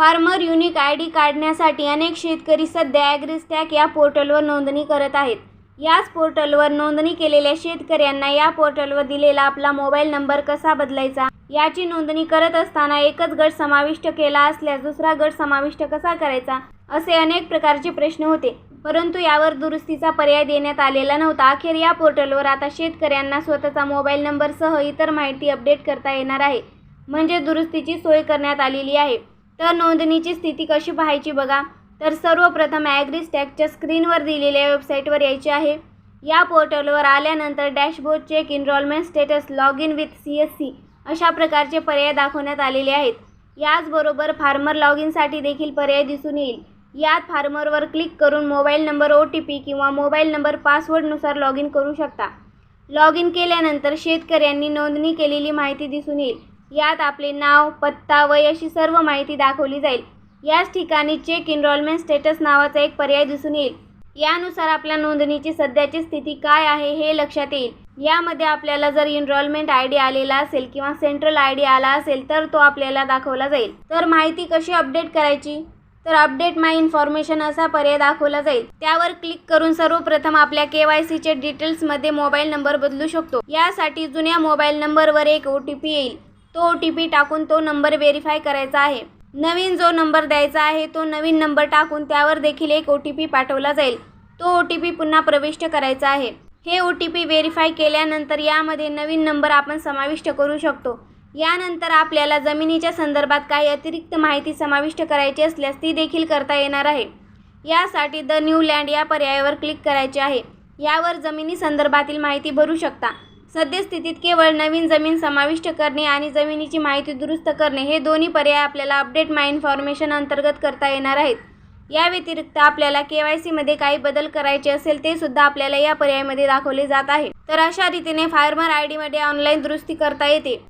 Farmer unique I D काढण्यासाठी अनेक शेतकरी सध्या ॲग्रिस्टॅक या पोर्टलवर नोंदणी करत आहेत. याच पोर्टलवर नोंदणी केलेल्या शेतकऱ्यांना या पोर्टलवर दिलेला आपला मोबाईल नंबर कसा बदलायचा? याची नोंदणी करत असताना एकच गट समाविष्ट केला असल्यास दुसरा गट समाविष्ट कसा करायचा? असे अनेक प्रकारचे प्रश्न होते. परंतु यावर दुरुस्तीचा पर्याय देण्यात आलेला नव्हता. अखेर या पोर्टलवर आता शेतकऱ्यांना स्वतःचा मोबाईल नंबरसह इतर माहिती अपडेट करता येणार आहे. म्हणजे दुरुस्तीची सोय करण्यात आलेली आहे. तर नोंदणीची स्थिती कशी पाहायची बघा. तर सर्वप्रथम ॲग्रीस्टॅकच्या स्क्रीनवर दिलेल्या वेबसाईटवर यायचे आहे. या पोर्टलवर आल्यानंतर dashboard check enrollment status log in with C S C अशा प्रकारचे पर्याय दाखवण्यात आलेले आहेत. याचबरोबर फार्मर लॉग इनसाठी देखील पर्याय दिसून येईल. यात फार्मरवर क्लिक करून mobile number O T P किंवा मोबाईल नंबर पासवर्डनुसार लॉग इन करू शकता. लॉग इन केल्यानंतर शेतकऱ्यांनी नोंदणी केलेली माहिती दिसून येईल. यात आपले नाव पत्ता वय अशी सर्व माहिती दाखवली जाईल. याच ठिकाणी चेक इनरॉलमेंट स्टेटस नावाचा एक पर्याय दिसून येईल. यानुसार आपल्या नोंदणीची सध्याची स्थिती काय आहे हे लक्षात येईल. यामध्ये आपल्याला जर इनरॉलमेंट आय डी आलेला असेल किंवा सेंट्रल आय डी आला असेल तर तो आपल्याला दाखवला जाईल. तर माहिती कशी अपडेट करायची? तर अपडेट माय इन्फॉर्मेशन असा पर्याय दाखवला जाईल. त्यावर क्लिक करून सर्वप्रथम आपल्या के वाय सीचे डिटेल्समध्ये मोबाईल नंबर बदलू शकतो. यासाठी जुन्या मोबाईल नंबरवर एक ओ टी पी येईल. तो ओ टी पी टाकून तो नंबर व्हेरीफाय करायचा आहे. नवीन जो नंबर द्यायचा आहे तो नवीन नंबर टाकून त्यावर देखील एक ओ टी पी पाठवला जाईल. तो ओ टी पी पुन्हा प्रविष्ट करायचा आहे. हे ओ टी पी व्हेरीफाय केल्यानंतर यामध्ये नवीन नंबर आपण समाविष्ट करू शकतो. यानंतर आपल्याला जमिनीच्या संदर्भात काही अतिरिक्त माहिती समाविष्ट करायची असल्यास ती देखील करता येणार आहे. यासाठी द न्यू लँड या पर्यायावर क्लिक करायचे आहे. यावर जमिनी संदर्भातील माहिती भरू शकता. सद्यस्थितीत केवळ नवीन जमीन समाविष्ट करणे आणि जमिनीची माहिती दुरुस्त करणे हे दोन्ही पर्याय आपल्याला अपडेट माय इन्फॉर्मेशन अंतर्गत करता येणार आहेत. या व्यतिरिक्त आपल्याला के वाय सीमध्ये काही बदल करायचे असेल ते सुद्धा आपल्याला या पर्यायामध्ये दाखवले जात आहे. तर अशा रीतीने फार्मर आय डीमध्ये ऑनलाईन दुरुस्ती करता येते.